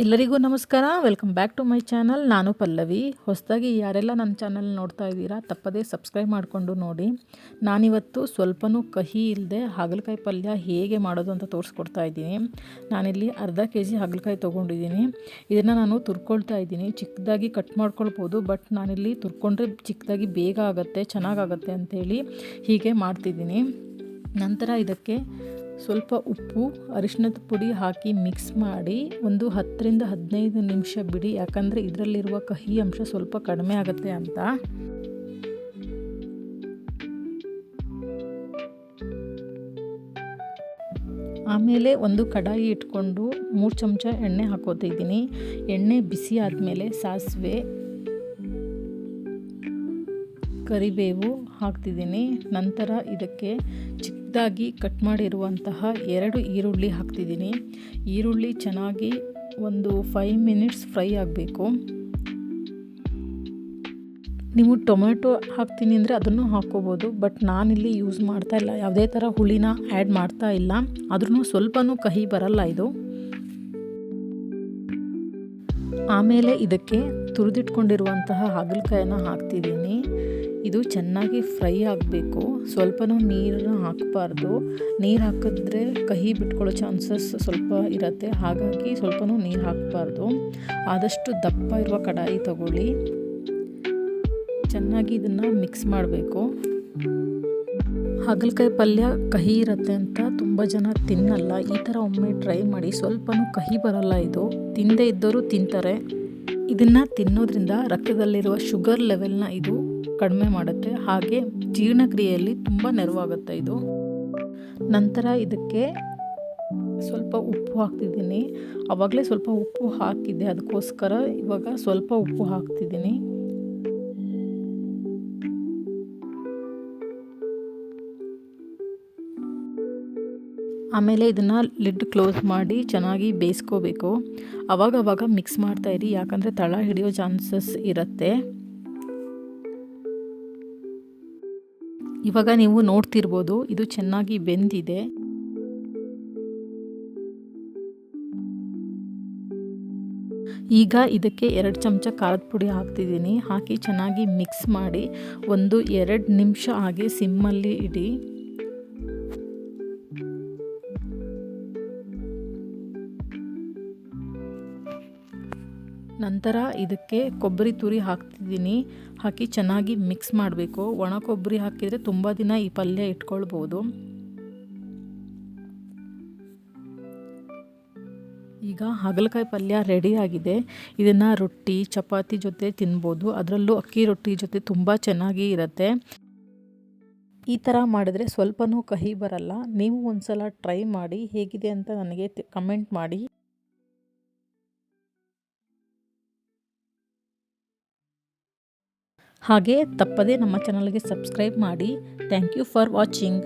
ಎಲ್ಲರಿಗೂ ನಮಸ್ಕಾರ. Welcome back to my channel ನಾನು ಪಲ್ಲವಿ. ಹೊಸದಾಗಿ ಯಾರೆಲ್ಲ ನನ್ನ ಚಾನಲ್ ನೋಡ್ತಾ ಇದ್ದೀರಾ, ತಪ್ಪದೇ ಸಬ್ಸ್ಕ್ರೈಬ್ ಮಾಡಿಕೊಂಡು ನೋಡಿ. ನಾನಿವತ್ತು ಸ್ವಲ್ಪನೂ ಕಹಿ ಇಲ್ಲದೆ ಹಾಗಲಕಾಯಿ ಪಲ್ಯ ಹೇಗೆ ಮಾಡೋದು ಅಂತ ತೋರಿಸ್ಕೊಡ್ತಾ ಇದ್ದೀನಿ. ನಾನಿಲ್ಲಿ ಅರ್ಧ ಕೆ ಜಿ ಹಾಗಲಕಾಯಿ ತೊಗೊಂಡಿದ್ದೀನಿ. ಇದನ್ನು ನಾನು ತುರ್ಕೊಳ್ತಾ ಇದ್ದೀನಿ. ಚಿಕ್ಕದಾಗಿ ಕಟ್ ಮಾಡ್ಕೊಳ್ಬೋದು ಬಟ್ ನಾನಿಲ್ಲಿ ತುರ್ಕೊಂಡ್ರೆ ಚಿಕ್ಕದಾಗಿ ಬೇಗ ಆಗುತ್ತೆ, ಚೆನ್ನಾಗಾಗತ್ತೆ ಅಂಥೇಳಿ ಹೀಗೆ ಮಾಡ್ತಿದ್ದೀನಿ. ನಂತರ ಇದಕ್ಕೆ ಸ್ವಲ್ಪ ಉಪ್ಪು ಅರಿಶಿನದ ಪುಡಿ ಹಾಕಿ ಮಿಕ್ಸ್ ಮಾಡಿ ಒಂದು ಹತ್ತರಿಂದ ಹದಿನೈದು ನಿಮಿಷ ಬಿಡಿ. ಯಾಕಂದರೆ ಇದರಲ್ಲಿರುವ ಕಹಿ ಅಂಶ ಸ್ವಲ್ಪ ಕಡಿಮೆ ಆಗುತ್ತೆ ಅಂತ. ಆಮೇಲೆ ಒಂದು ಕಡಾಯಿ ಇಟ್ಕೊಂಡು ಮೂರು ಚಮಚ ಎಣ್ಣೆ ಹಾಕೋತಿದ್ದೀನಿ ಎಣ್ಣೆ ಬಿಸಿ ಆದಮೇಲೆ ಸಾಸಿವೆ, ಕರಿಬೇವು ಹಾಕ್ತಿದ್ದೀನಿ. ನಂತರ ಇದಕ್ಕೆ ಚಿಕ್ಕದಾಗಿ ಕಟ್ ಮಾಡಿರುವಂತಹ ಎರಡು ಈರುಳ್ಳಿ ಹಾಕ್ತಿದ್ದೀನಿ. ಈರುಳ್ಳಿ ಚೆನ್ನಾಗಿ ಒಂದು ಫೈವ್ ಮಿನಿಟ್ಸ್ ಫ್ರೈ ಆಗಬೇಕು. ನೀವು ಟೊಮೆಟೊ ಹಾಕ್ತೀನಿ ಅಂದರೆ ಅದನ್ನು ಹಾಕ್ಕೋಬೋದು ಬಟ್ ನಾನಿಲ್ಲಿ ಯೂಸ್ ಮಾಡ್ತಾ ಇಲ್ಲ. ಯಾವುದೇ ಥರ ಹುಳಿನ ಆ್ಯಡ್ ಮಾಡ್ತಾ ಇಲ್ಲ. ಆದ್ರೂ ಸ್ವಲ್ಪನೂ ಕಹಿ ಬರಲ್ಲ ಇದು. ಆಮೇಲೆ ಇದಕ್ಕೆ ತುರಿದಿಟ್ಕೊಂಡಿರುವಂತಹ ಹಾಗಲಕಾಯನ್ನ ಹಾಕ್ತಿದ್ದೀನಿ. ಇದು ಚೆನ್ನಾಗಿ ಫ್ರೈ ಆಗಬೇಕು. ಸ್ವಲ್ಪನೂ ನೀರನ್ನು ಹಾಕಬಾರ್ದು. ನೀರು ಹಾಕಿದ್ರೆ ಕಹಿ ಬಿಟ್ಕೊಳ್ಳೋ ಚಾನ್ಸಸ್ ಸ್ವಲ್ಪ ಇರುತ್ತೆ. ಹಾಗಾಗಿ ಸ್ವಲ್ಪನೂ ನೀರು ಹಾಕಬಾರ್ದು. ಆದಷ್ಟು ದಪ್ಪ ಇರುವ ಕಡಾಯಿ ತಗೊಳ್ಳಿ. ಚೆನ್ನಾಗಿ ಇದನ್ನು ಮಿಕ್ಸ್ ಮಾಡಬೇಕು. ಹಾಗಲಕಾಯಿ ಪಲ್ಯ ಕಹಿ ಇರುತ್ತೆ ಅಂತ ತುಂಬ ಜನ ತಿನ್ನಲ್ಲ. ಈ ಥರ ಒಮ್ಮೆ ಟ್ರೈ ಮಾಡಿ. ಸ್ವಲ್ಪನೂ ಕಹಿ ಬರಲ್ಲ ಇದು. ತಿಂದೇ ಇದ್ದವರು ತಿಂತಾರೆ. ಇದನ್ನು ತಿನ್ನೋದ್ರಿಂದ ರಕ್ತದಲ್ಲಿರುವ ಶುಗರ್ ಲೆವೆಲ್ನ ಇದು ಕಡಿಮೆ ಮಾಡುತ್ತೆ. ಹಾಗೆ ಜೀರ್ಣಕ್ರಿಯೆಯಲ್ಲಿ ತುಂಬ ನೆರವಾಗುತ್ತೆ ಇದು. ನಂತರ ಇದಕ್ಕೆ ಸ್ವಲ್ಪ ಉಪ್ಪು ಹಾಕ್ತಿದ್ದೀನಿ. ಆವಾಗಲೇ ಸ್ವಲ್ಪ ಉಪ್ಪು ಹಾಕಿದ್ದೆ. ಅದಕ್ಕೋಸ್ಕರ ಇವಾಗ ಸ್ವಲ್ಪ ಉಪ್ಪು ಹಾಕ್ತಿದ್ದೀನಿ. ಆಮೇಲೆ ಇದನ್ನು ಲಿಡ್ ಕ್ಲೋಸ್ ಮಾಡಿ ಚೆನ್ನಾಗಿ ಬೇಯಿಸ್ಕೋಬೇಕು. ಅವಾಗವಾಗ ಮಿಕ್ಸ್ ಮಾಡ್ತಾ ಇರಿ, ಯಾಕಂದರೆ ತಳ ಹಿಡಿಯೋ ಚಾನ್ಸಸ್ ಇರುತ್ತೆ. ಇವಾಗ ನೀವು ನೋಡ್ತಿರ್ಬೋದು, ಇದು ಚೆನ್ನಾಗಿ ಬೆಂದಿದೆ. ಈಗ ಇದಕ್ಕೆ ಎರಡು ಚಮಚ ಖಾರದ ಪುಡಿ ಹಾಕ್ತಿದ್ದೀನಿ. ಹಾಕಿ ಚೆನ್ನಾಗಿ ಮಿಕ್ಸ್ ಮಾಡಿ, ಒಂದು ಎರಡು ನಿಮಿಷ ಹಾಗೆ ಸಿಮ್ಮಲ್ಲಿ ಇಡಿ. ನಂತರ ಇದಕ್ಕೆ ಕೊಬ್ಬರಿ ತುರಿ ಹಾಕ್ತಿದ್ದೀನಿ. ಹಾಕಿ ಚೆನ್ನಾಗಿ ಮಿಕ್ಸ್ ಮಾಡಬೇಕು. ಒಣ ಕೊಬ್ಬರಿ ಹಾಕಿದರೆ ತುಂಬ ದಿನ ಈ ಪಲ್ಯ ಇಟ್ಕೊಳ್ಬೋದು. ಈಗ ಹಾಗಲಕಾಯಿ ಪಲ್ಯ ರೆಡಿಯಾಗಿದೆ ಇದನ್ನು ರೊಟ್ಟಿ, ಚಪಾತಿ ಜೊತೆ ತಿನ್ಬೋದು. ಅದರಲ್ಲೂ ಅಕ್ಕಿ ರೊಟ್ಟಿ ಜೊತೆ ತುಂಬ ಚೆನ್ನಾಗಿ ಇರುತ್ತೆ. ಈ ಥರ ಮಾಡಿದ್ರೆ ಸ್ವಲ್ಪನೂ ಕಹಿ ಬರಲ್ಲ. ನೀವು ಒಂದು ಸಲ ಟ್ರೈ ಮಾಡಿ ಹೇಗಿದೆ ಅಂತ ನನಗೆ ಕಮೆಂಟ್ ಮಾಡಿ. ಹಾಗೆ ತಪ್ಪದೇ ನಮ್ಮ ಚಾನಲ್ಗೆ ಸಬ್ಸ್ಕ್ರೈಬ್ ಮಾಡಿ. Thank you for watching